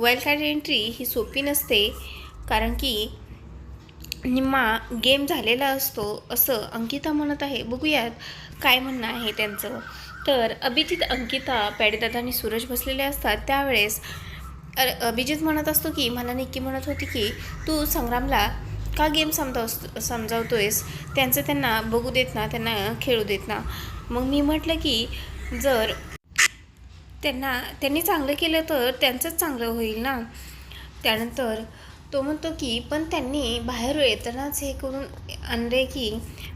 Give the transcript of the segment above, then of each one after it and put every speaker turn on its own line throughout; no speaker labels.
Wild card entry ही सोपी नसते कारण की निम्मा गेम झालेला असतो असं अंकिता म्हणत आहे. बघूयात काय म्हणणं आहे त्यांचं. तर अभिजित अंकिता पॅडेदादा आणि सूरज बसलेले असतात. त्यावेळेस अभिजित म्हणत असतो की मला निक्की म्हणत होती की तू संग्रामला का गेम समजाव समजावतोयस? त्यांचं त्यांना बघू देत ना त्यांना खेळू देत ना. मग मी म्हटलं की जर त्यांना त्यांनी चांगलं केलं तर त्यांचंच चांगलं होईल ना. त्यानंतर तो म्हणतो की पण त्यांनी बाहेर येतानाच हे करून आणले की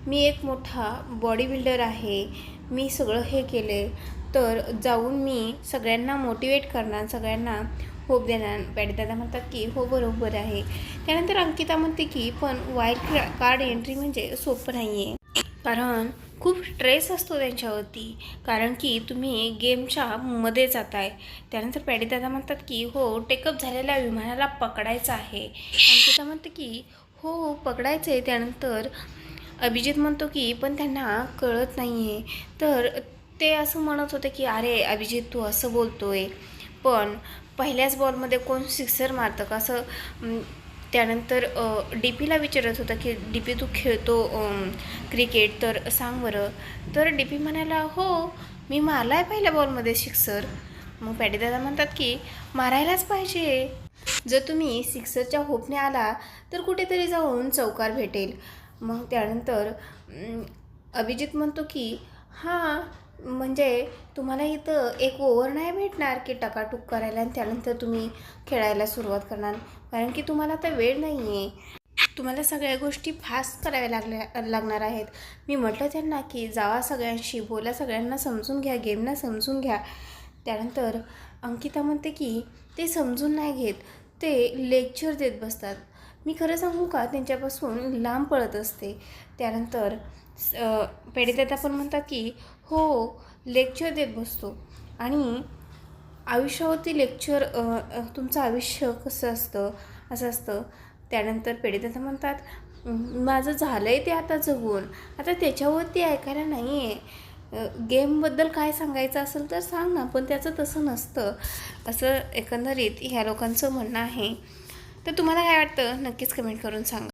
मी एक मोठा बॉडी बिल्डर आहे मी सगळं हे केले तर जाऊन मी सगळ्यांना मोटिवेट करणार सगळ्यांना होप देणार. पॅडीदादा म्हणतात की हो बरोबर आहे. त्यानंतर अंकिता म्हणते की पण वाईल्ड कार्ड एंट्री म्हणजे सोपं नाही आहे कारण खूप स्ट्रेस असतो त्यांच्यावरती. कारण की तुम्ही गेमच्या मध्ये जाताय. त्यानंतर पॅडीदादा म्हणतात की हो टेकअप झालेल्या विमानाला पकडायचं आहे. अंकिता म्हणते की हो हो पकडायचं आहे. त्यानंतर अभिजित म्हणतो की पण त्यांना कळत नाही आहे तर ते असं म्हणत होते की अरे अभिजित तू असं बोलतो आहे पण पहिल्याच बॉलमध्ये कोण सिक्सर मारतं? का असं त्यानंतर डी पीला विचारत होता की डी पी तू खेळतो क्रिकेट तर सांग बरं. तर डी पी म्हणाला हो मी मारला आहे पहिल्या बॉलमध्ये सिक्सर. मग पॅटीदादा म्हणतात की मारायलाच पाहिजे. जर तुम्ही सिक्सरच्या होपने आला तर कुठेतरी जाऊन चौकार भेटेल. मग त्यानंतर अभिजित म्हणतो की हां म्हणजे तुम्हाला इथं एक ओव्हर नाही भेटणार की टकाटूक करायला आणि त्यानंतर तुम्ही खेळायला सुरुवात करणार. कारण की तुम्हाला आता वेळ नाही आहे तुम्हाला सगळ्या गोष्टी फास्ट कराव्या लागल्या लागणार आहेत. मी म्हटलं त्यांना की जावा सगळ्यांशी बोला सगळ्यांना समजून घ्या गेमना समजून घ्या. त्यानंतर अंकिता म्हणते की ते समजून नाही घेत ते लेक्चर देत बसतात. मी खरं सांगू का त्यांच्यापासून लांब पळत असते. त्यानंतर पेडीदादा पण म्हणतात की हो लेक्चर देत बसतो. आणि आयुष्यावरती लेक्चर तुमचं आयुष्य कसं असतं असं असतं. त्यानंतर पेडीदादा म्हणतात माझं झालं आहे ते आता जगून. आता त्याच्यावरती ऐकायला नाही आहे गेमबद्दल काय सांगायचं असेल तर सांग ना पण त्याचं तसं नसतं. असं एकंदरीत ह्या लोकांचं म्हणणं आहे. तर तुम्हाला काय वाटतं? नक्कीच कमेंट करून सांगा.